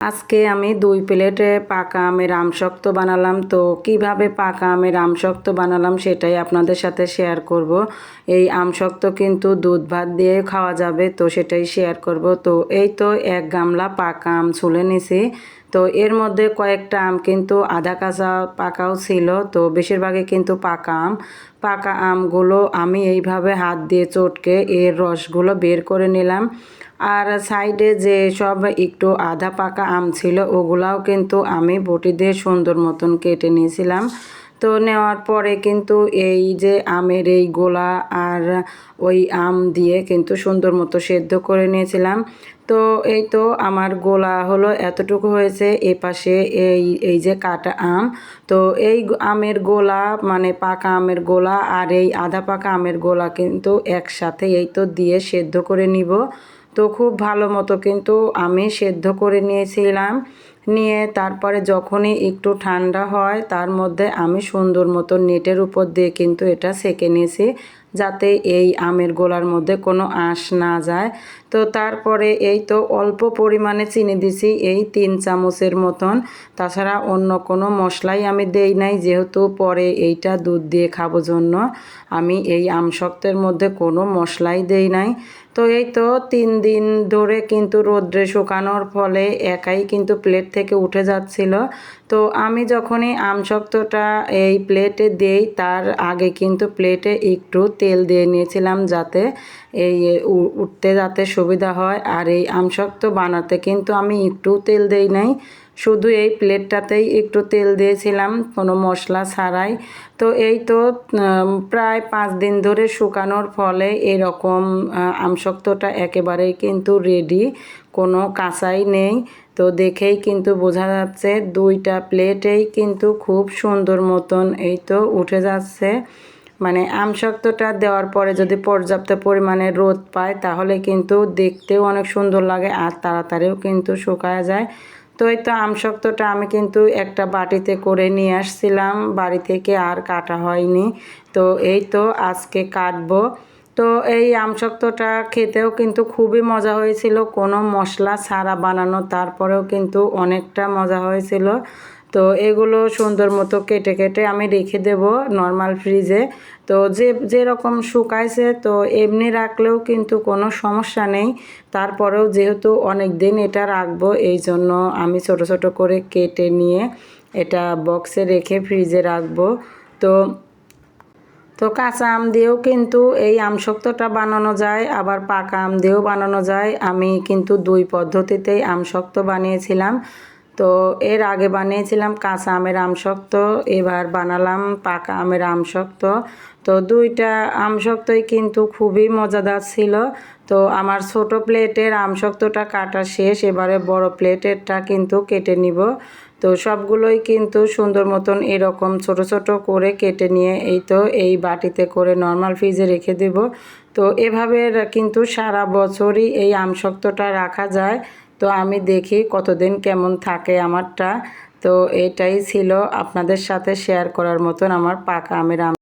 আজকে আমি দুই প্লেটে পাকা আমের আমশক্ত বানালাম। তো কীভাবে পাকা আমের আমশক্ত বানালাম সেটাই আপনাদের সাথে শেয়ার করব। এই আমশক্ত কিন্তু দুধ ভাত দিয়ে খাওয়া যাবে, তো সেটাই শেয়ার করব। তো এই তো এক গামলা পাকা আম ছুলে নিছি। তো এর মধ্যে কয়েকটা আম কিন্তু আধা কাঁচা পাকাও ছিল, তো বেশিরভাগই কিন্তু পাকা আম। পাকা আমগুলো আমি এইভাবে হাত দিয়ে চটকে এর রসগুলো বের করে নিলাম। আর সাইডে যে সব একটু আধা পাকা আম ছিল, ওগুলাও কিন্তু আমি বটি দিয়ে সুন্দর মতন কেটে নিয়েছিলাম। তো নেওয়ার পরে কিন্তু এই যে আমের এই গোলা আর ওই আম দিয়ে কিন্তু সুন্দর মতো সেদ্ধ করে নিয়েছিলাম। তো এই তো আমার গোলা হলো এতটুকু হয়েছে, এ পাশে এই এই যে কাটা আম। তো এই আমের গোলা মানে পাকা আমের গোলা আর এই আধা পাকা আমের গোলা কিন্তু একসাথে এই তো দিয়ে সেদ্ধ করে নিব। তো খুব ভালো মতো কিন্তু আমি সেদ্ধ করে নিয়েছিলাম। নিয়ে তারপরে যখনই একটু ঠান্ডা হয়, তার মধ্যে আমি সুন্দর মতো নেটের উপর দিয়ে কিন্তু এটা সেকে নিয়েছি, যাতে এই আমের গোলার মধ্যে কোনো আঁশ না যায়। তো তারপরে এই তো অল্প পরিমাণে চিনি দিছি এই তিন চামচের মতন। তাছাড়া অন্য কোনো মশলাই আমি দেই নাই, যেহেতু পরে এইটা দুধ দিয়ে খাব জন্য। আমি এই আমশক্তের মধ্যে কোনো মশলাই দেই নাই। তো এই তো তিন দিন ধরে কিন্তু রোদ্রে শুকানোর ফলে একাই কিন্তু প্লেট থেকে উঠে যাচ্ছিল। তো আমি যখনই আমশক্তটা এই প্লেটে দেই, তার আগে কিন্তু প্লেটে একটু তেল দিয়ে নিয়েছিলাম যাতে এই উঠতে যাতে সুবিধা হয়। আর এই আমশক্ত বানাতে কিন্তু আমি একটু তেল দেই নাই। শুধু এই প্লেটটাতেই একটু তেল দিয়েছিলাম কোনো মশলা ছাড়াই। তো এই তো প্রায় পাঁচ দিন ধরে শুকানোর ফলে এরকম আমশক্তটা একেবারেই কিন্তু রেডি কোনো কাঁচাই নেই। তো দেখেই কিন্তু বোঝা যাচ্ছে দুইটা প্লেটেই কিন্তু খুব সুন্দর মতন এই তো উঠে যাচ্ছে। মানে আমশক্তটা দেওয়ার পরে যদি পর্যাপ্ত পরিমাণে রোদ পায়, তাহলে কিন্তু দেখতেও অনেক সুন্দর লাগে আর তাড়াতাড়িও কিন্তু শুকায় যায়। তো এই তো আমশক্তটা আমি কিন্তু একটা বাটিতে করে নিয়ে আসছিলাম, বাড়ি থেকে আর কাটা হয়নি। তো এই তো আজকে কাটবো। তো এই আমশক্তটা খেতেও কিন্তু খুবই মজা হয়েছিল, কোনো মশলা ছাড়া বানানো, তারপরেও কিন্তু অনেকটা মজা হয়েছিল। তো এগুলো সুন্দর মতো কেটে কেটে আমি রেখে দেব নর্মাল ফ্রিজে তো যে, যেরকম শুকাইছে, তো এমনি রাখলেও কিন্তু কোনো সমস্যা নেই। তারপরেও যেহেতু অনেক দিন এটা রাখব, এই জন্য আমি ছোট ছোট করে কেটে নিয়ে এটা বক্সে রেখে ফ্রিজে রাখব। তো তো কাঁচা আম দিয়েও কিন্তু এই আমশক্তটা বানানো যায়, আবার পাকা আম দিয়েও বানানো যায়। আমি কিন্তু দুই পদ্ধতিতেই আমশক্ত বানিয়েছিলাম। তো এর আগে বানিয়েছিলাম কাঁচা আমের আমশক্ত এবার বানালাম পাকা আমের আমশক্ত তো দুইটা আমশক্তই কিন্তু খুবই মজাদার ছিল। তো আমার ছোট প্লেটের আমশক্তটা কাটা শেষ, এবারে বড় প্লেটেরটা কিন্তু কেটে নিব। তো সবগুলোই কিন্তু সুন্দর মতন এরকম ছোট ছোট করে কেটে নিয়ে এই তো এই বাটিতে করে নর্মাল ফ্রিজে রেখে দেব। তো এভাবে কিন্তু সারা বছরই এই আমশক্তটা রাখা যায়। তো আমি দেখি কতদিন কেমন থাকে আমারটা। তো এটাই ছিল আপনাদের সাথে শেয়ার করার মতন আমার পাকা আমের আম